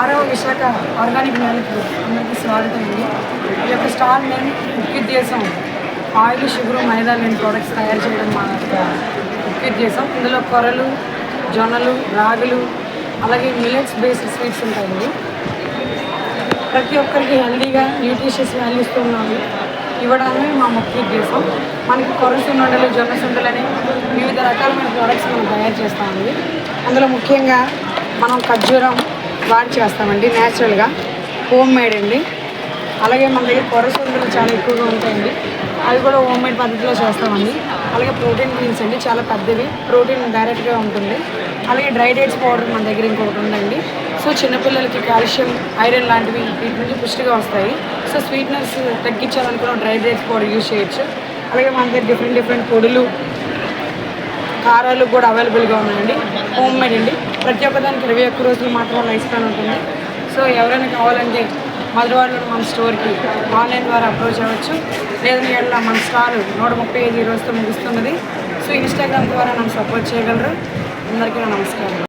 Visakha organic marriage అందరికీ స్వాగతం అండి. ఈ యొక్క స్టాల్ నేమ్ ఉద్దేశం ఆయిల్ షుగర్ మైదా లేని ప్రోడక్ట్స్ తయారు చేయడం మా ఉద్దేశం ఇందులో కొరలు జొన్నలు రాగులు అలాగే మిలెట్స్ బేస్డ్ స్వీట్స్ ఉంటాయండి. ప్రతి ఒక్కరికి హెల్దీగా న్యూట్రిషియస్ వాల్యూస్ ఉన్నాము. ఇవ్వడమే మా ముఖ్య ఉద్దేశం. మనకి కొర్ర సుండలు జొన్న సుండలని వివిధ రకాలమైన ప్రోడక్ట్స్ మనం తయారు చేస్తామండి. అందులో ముఖ్యంగా మనం ఖర్జూరం వాడి చేస్తామండి న్యాచురల్గా హోమ్ మేడ్ అండి. అలాగే మన దగ్గర కొరసొందులు చాలా ఎక్కువగా ఉంటాయండి. అవి కూడా హోమ్ మేడ్ పద్ధతిలో చేస్తామండి. అలాగే ప్రోటీన్ గ్రీన్స్ అండి చాలా పెద్దవి. ప్రోటీన్ డైరెక్ట్గా ఉంటుంది. అలాగే డ్రై డేట్స్ పౌడర్ మన దగ్గర ఇంకొకటి ఉందండి. సో చిన్నపిల్లలకి కాల్షియం ఐరన్ లాంటివి వీటి నుంచి పుష్టిగా వస్తాయి. సో స్వీట్నెస్ తగ్గించాలనుకున్న డ్రై డేట్స్ పౌడర్ యూజ్ చేయొచ్చు. అలాగే మన దగ్గర డిఫరెంట్ డిఫరెంట్ పొడులు కారాలు కూడా అవైలబుల్గా ఉన్నాయండి. హోమ్ మేడ్ అండి. ప్రతి ఒక్కదానికి ఇరవై ఒక్క రోజులు మాత్రం లైఫ్ స్పాన్ ఉంటుంది. సో ఎవరైనా కావాలంటే మధురవాడలో మన స్టోర్కి ఆన్లైన్ ద్వారా అప్రోచ్ అవ్వచ్చు. లేదని ఏళ్ళ మన స్టార్ నూట ముప్పై ఐదు ఈ రోజుతో ముగుస్తున్నది. సో ఇన్స్టాగ్రామ్ ద్వారా నన్ను సపోర్ట్ చేయగలరు. అందరికీ నా నమస్కారం.